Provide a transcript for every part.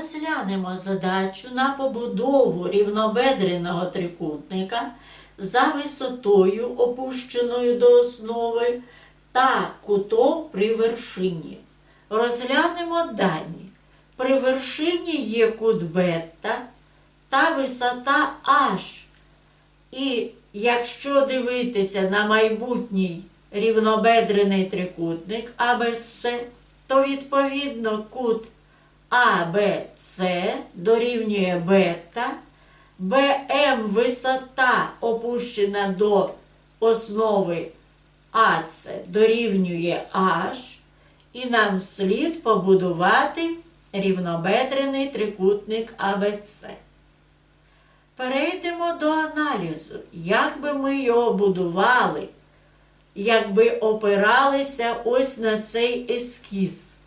Розглянемо задачу на побудову рівнобедреного трикутника за висотою, опущеною до основи, та кутом при вершині. Розглянемо дані. При вершині є кут бета та висота H. І якщо дивитися на майбутній рівнобедрений трикутник АБЦ, то відповідно кут АБЦ дорівнює бета, БМ висота опущена до основи АЦ дорівнює H, і нам слід побудувати рівнобедрений трикутник АБЦ. Перейдемо до аналізу, як би ми його будували, якби опиралися ось на цей ескіз.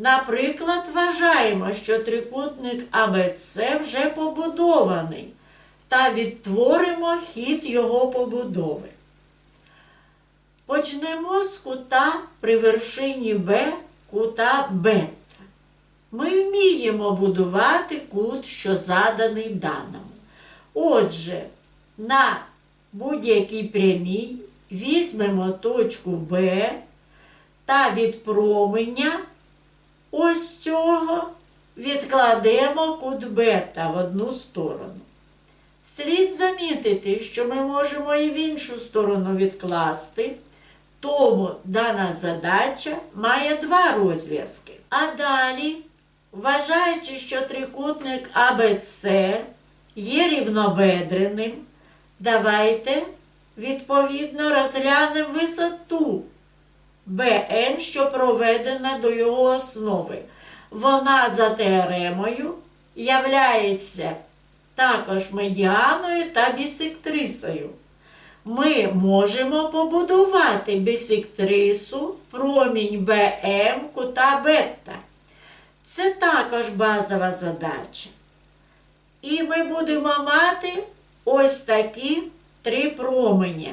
Наприклад, вважаємо, що трикутник АБЦ вже побудований, та відтворимо хід його побудови. Почнемо з кута при вершині Б кута бета. Ми вміємо будувати кут, що заданий даному. Отже, на будь-якій прямій візьмемо точку Б та від променя ось цього відкладемо кут бета в одну сторону. Слід замітити, що ми можемо і в іншу сторону відкласти, тому дана задача має два розв'язки. А далі, вважаючи, що трикутник АБЦ є рівнобедреним, давайте відповідно розглянемо висоту БМ, що проведена до його основи. Вона за теоремою являється також медіаною та бісектрисою. Ми можемо побудувати бісектрису промінь БМ кута бета. Це також базова задача. І ми будемо мати ось такі три променя.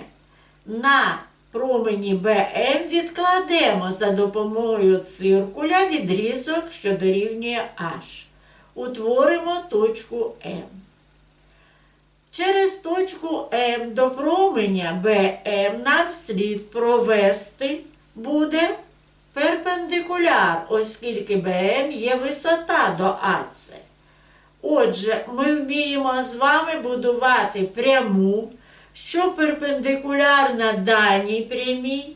На промені БМ відкладемо за допомогою циркуля відрізок, що дорівнює H. Утворимо точку М. Через точку М до променя БМ нам слід провести буде перпендикуляр, оскільки БМ є висота до АЦ. Отже, ми вміємо з вами будувати пряму, що перпендикулярна даній прямій,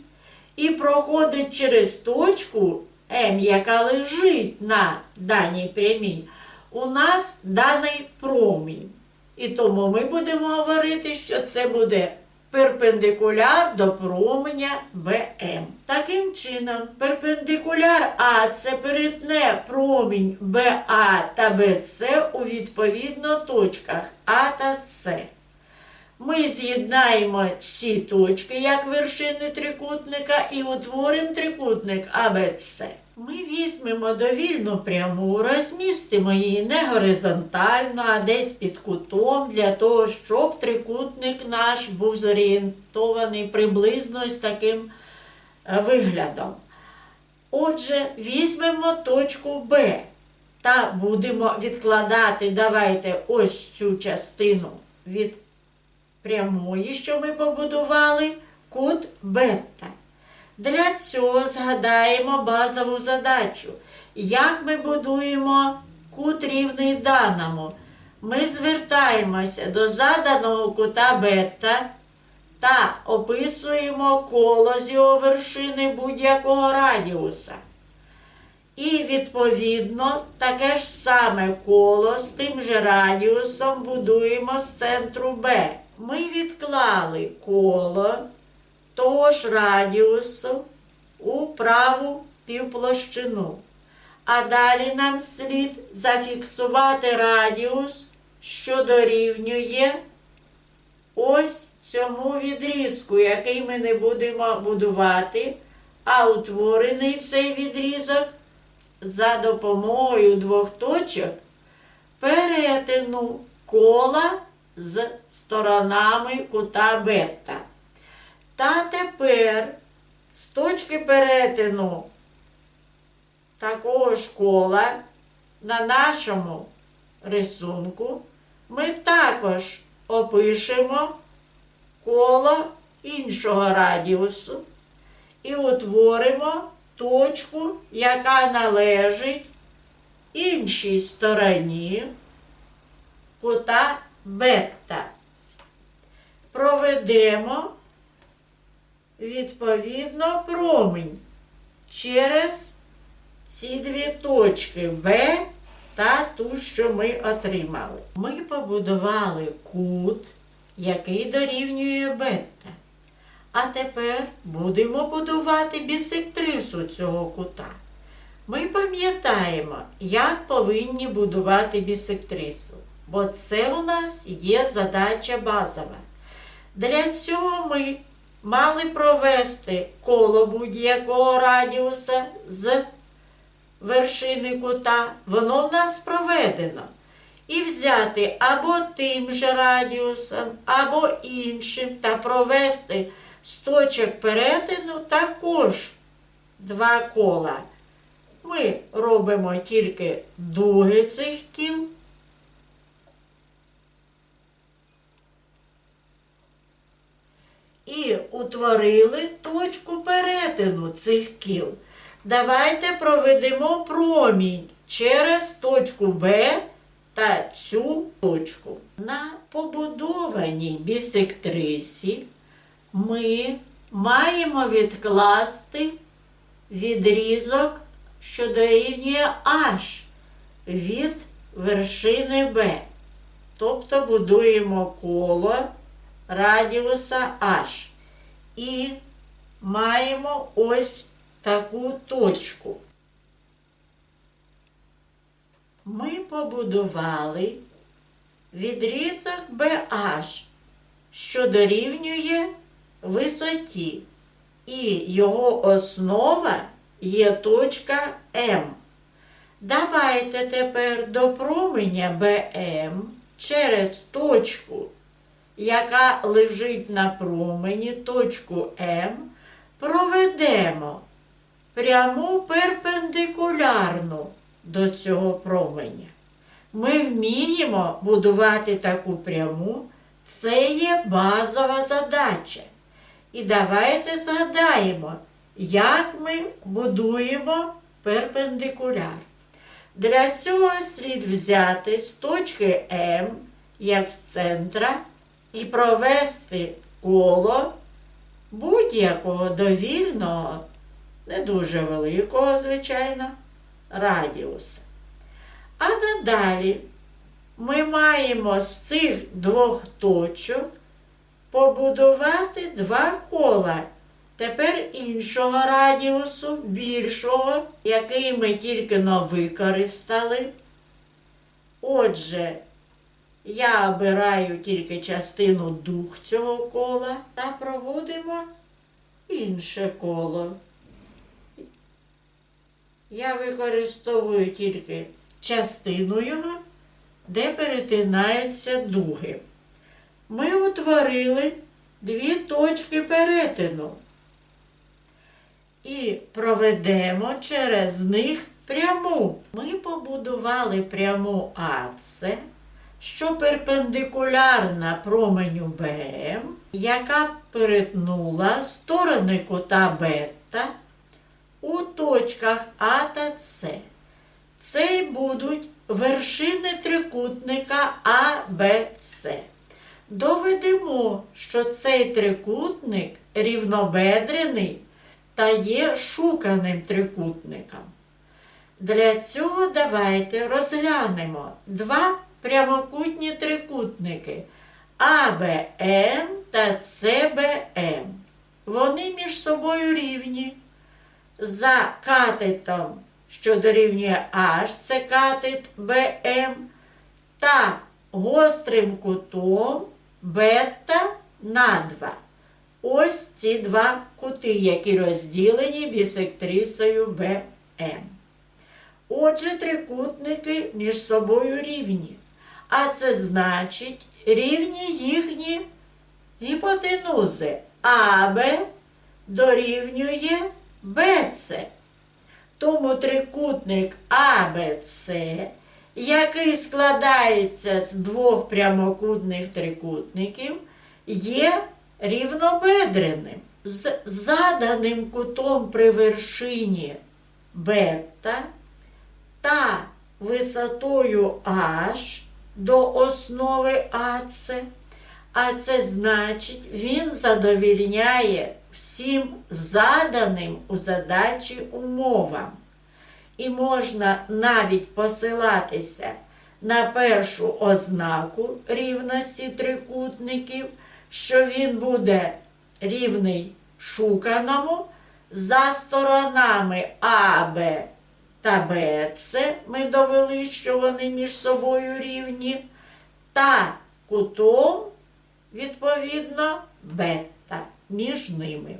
і проходить через точку М, яка лежить на даній прямій, у нас даний промінь. І тому ми будемо говорити, що це буде перпендикуляр до променя БМ. Таким чином, перпендикуляр А це перетне промінь БА та БЦ у відповідно точках А та С. Ми з'єднаємо ці точки як вершини трикутника і утворимо трикутник АБЦ. Ми візьмемо довільну пряму, розмістимо її не горизонтально, а десь під кутом, для того, щоб трикутник наш був зорієнтований приблизно з таким е, виглядом. Отже, візьмемо точку Б та будемо відкладати, давайте ось цю частину від прямої, що ми побудували, кут бета. Для цього згадаємо базову задачу. Як ми будуємо кут рівний даному? Ми звертаємося до заданого кута бета та описуємо коло з його вершини будь-якого радіуса. І, відповідно, таке ж саме коло з тим же радіусом будуємо з центру Б. Ми відклали коло того ж радіусу у праву півплощину. А далі нам слід зафіксувати радіус, що дорівнює ось цьому відрізку, який ми не будемо будувати, а утворений цей відрізок за допомогою двох точок перетину кола з сторонами кута бета. Та тепер з точки перетину такого ж кола на нашому рисунку ми також опишемо коло іншого радіусу і утворимо точку, яка належить іншій стороні кута бета. Проведемо відповідно промінь через ці дві точки В та ту, що ми отримали. Ми побудували кут, який дорівнює бета. А тепер будемо будувати бісектрису цього кута. Ми пам'ятаємо, як повинні будувати бісектрису, бо це у нас є задача базова. Для цього ми мали провести коло будь-якого радіуса з вершини кута, воно в нас проведено. І взяти або тим же радіусом, або іншим, та провести з точок перетину також два кола. Ми робимо тільки дуги цих кіл. І утворили точку перетину цих кіл. Давайте проведемо промінь через точку Б та цю точку. На побудованій бісектрисі ми маємо відкласти відрізок, що дорівнює H від вершини Б. Тобто будуємо коло радіуса H. І маємо ось таку точку. Ми побудували відрізок BH, що дорівнює висоті, і його основа є точка М. Давайте тепер до променя БМ через точку, яка лежить на промені, точку М, проведемо пряму перпендикулярну до цього променя. Ми вміємо будувати таку пряму, це є базова задача. І давайте згадаємо, як ми будуємо перпендикуляр. Для цього слід взяти з точки М, як з центра, і провести коло будь-якого довільного не дуже великого, звичайно, радіуса. А надалі ми маємо з цих двох точок побудувати два кола. Тепер іншого радіусу, більшого, який ми тільки но використали. Отже, я обираю тільки частину дух цього кола та проводимо інше коло. Я використовую тільки частину його, де перетинаються дуги. Ми утворили дві точки перетину і проведемо через них пряму. Ми побудували пряму АЦ, що перпендикулярна променю БМ, яка перетнула сторони кута бета у точках А та С. Це й будуть вершини трикутника А, Б, С. Доведемо, що цей трикутник рівнобедрений та є шуканим трикутником. Для цього давайте розглянемо два прямокутні трикутники АБМ та СБМ. Вони між собою рівні за катетом, що дорівнює H, це катет БМ, та гострим кутом бета на 2. Ось ці два кути, які розділені бісектрисою БМ. Отже, трикутники між собою рівні. А це значить рівні їхні гіпотенузи. АБ дорівнює БЦ. Тому трикутник АБЦ який складається з двох прямокутних трикутників, є рівнобедреним. З заданим кутом при вершині бета та висотою H до основи АЦ, а це значить, він задовільняє всім заданим у задачі умовам. І можна навіть посилатися на першу ознаку рівності трикутників, що він буде рівний шуканому за сторонами АБ та БЦ. Ми довели, що вони між собою рівні, та кутом, відповідно, бета між ними.